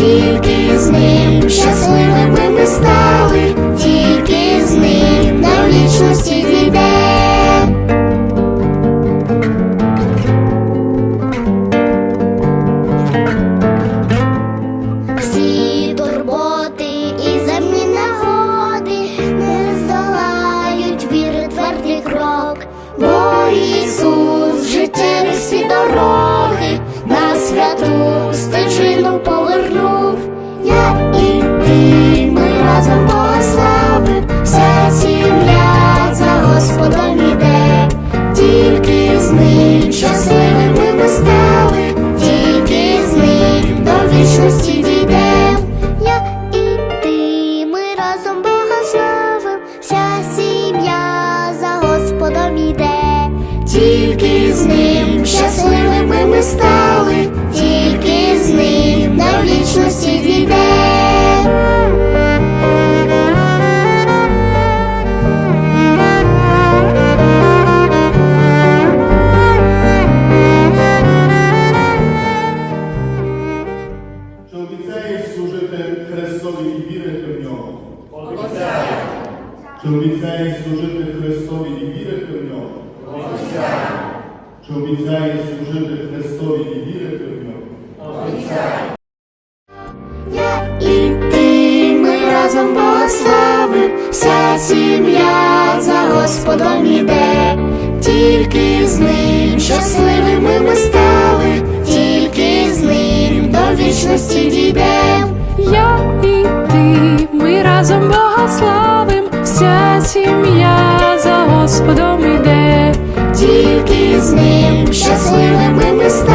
тільки з ним щасливими ми стали, тільки з ним до вічності дійдем. Всі турботи і земні нагоди не здолають віри твердий крок, бо Ісус життєві всі дороги на святу стежину тільки сім'я за Господом іде, тільки з ним щасливими ми стали, тільки з ним до вічності дійдем. Я і ти, ми разом Бога славим, вся сім'я за Господом іде. Тільки з ним щасливими ми стали,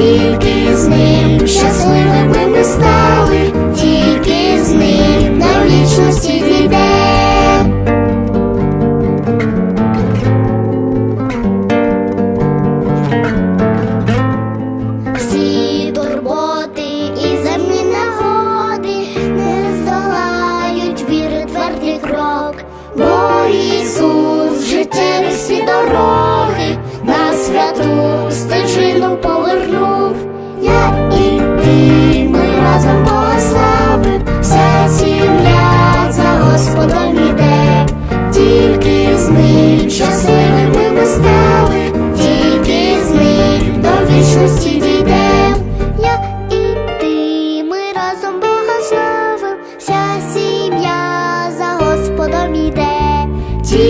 тільки з ним. Щасливими би ми стали, тільки з ним. До вічності дійдем. Всі турботи і земні нагоди не здолають віри твердий крок, бо Ісус життєві всі дороги на святу стежину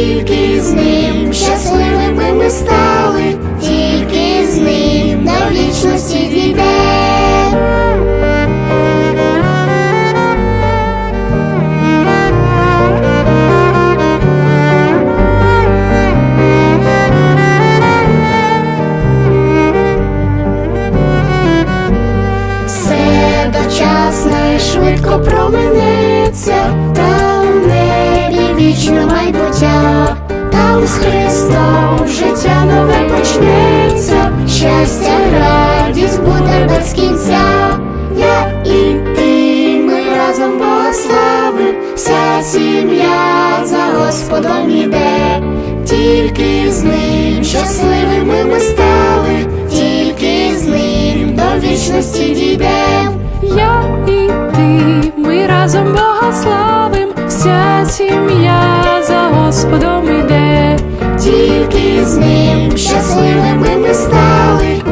тільки з ним. Щасливими ми стали, тільки з ним. На вічності почнеться, щастя, радість буде без кінця. Я і ти, ми разом Бога вся сім'я за Господом іде, тільки з ним щасливими ми стали, тільки з ним до вічності дійдем. Я і ти, ми разом Бога славим, вся сім'я за Господом іде. Тільки з ним. Щасливими ми стали,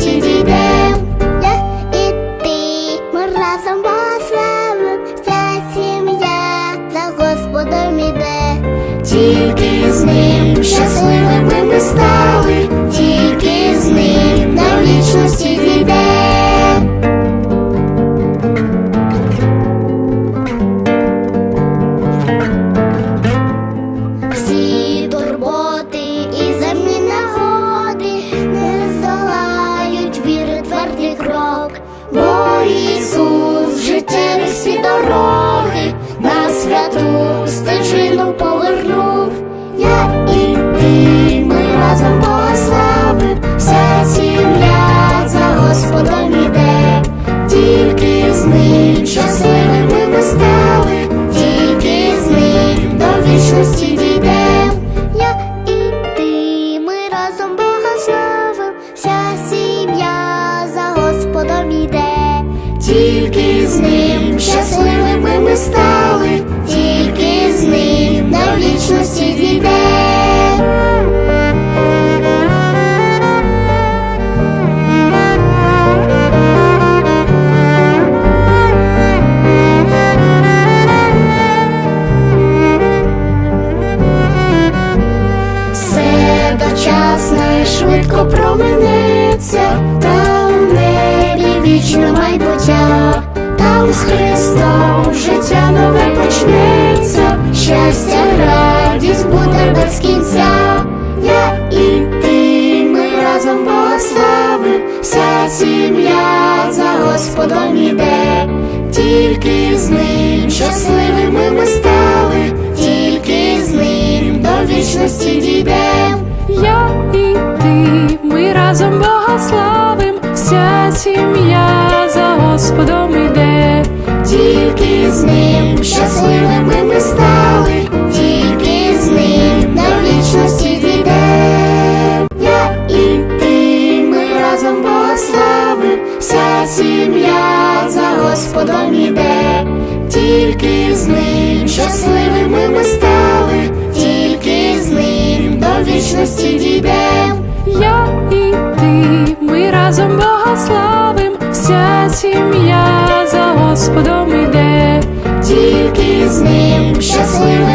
до щасливими ми стали, тільки з ним до вічності дійдем. Я і ти, ми разом Бога славим, вся сім'я за Господом іде, тільки з ним щасливими ми стали, майбуття, там з Христом життя нове почнеться, щастя, радість буде без кінця. Я і ти, ми разом богославим, вся сім'я за Господом іде, тільки з ним щасливими ми стали, тільки з ним до вічності дійдем. Я і ти, ми разом Бога славим, вся сім'я ним. Щасливими ми стали, тільки з ним. До вічності дійдем. Я і ти, ми разом Бога вся сім'я за Господом іде, тільки з ним. Щасливими ми стали, тільки з ним. До вічності дійдем. Я і ти, ми разом Бога з ним щасливими